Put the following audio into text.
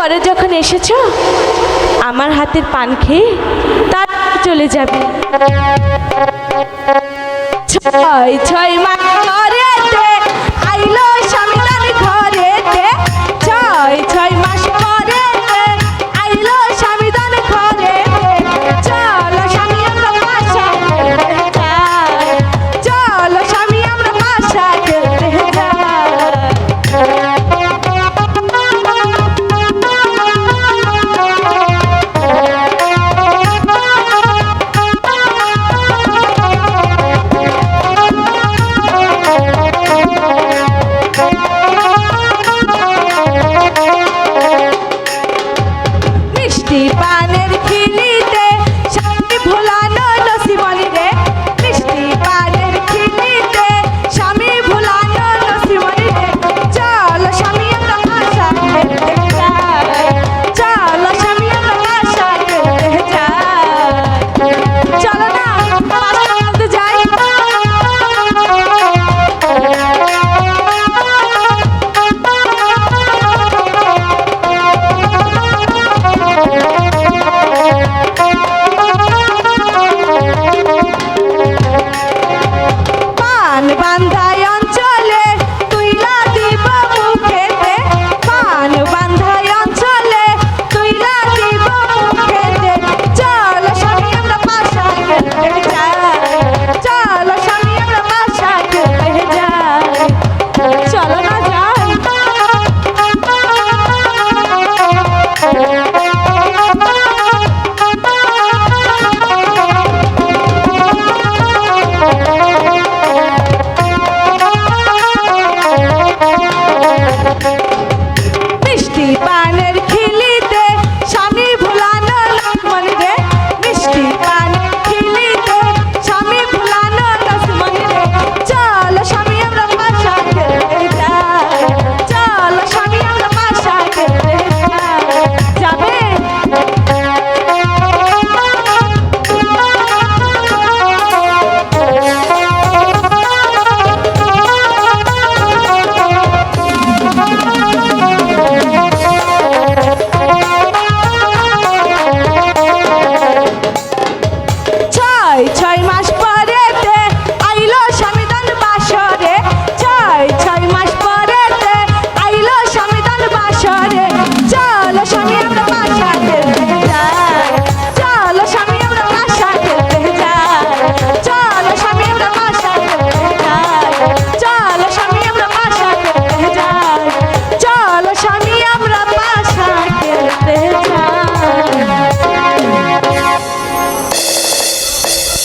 পরে যখন এসেছ আমার হাতের পান খেয়ে তার চলে যাবে। ছয় ছয় আইলো মিষ্টি পানের খিলিতে শান্তি ভোলা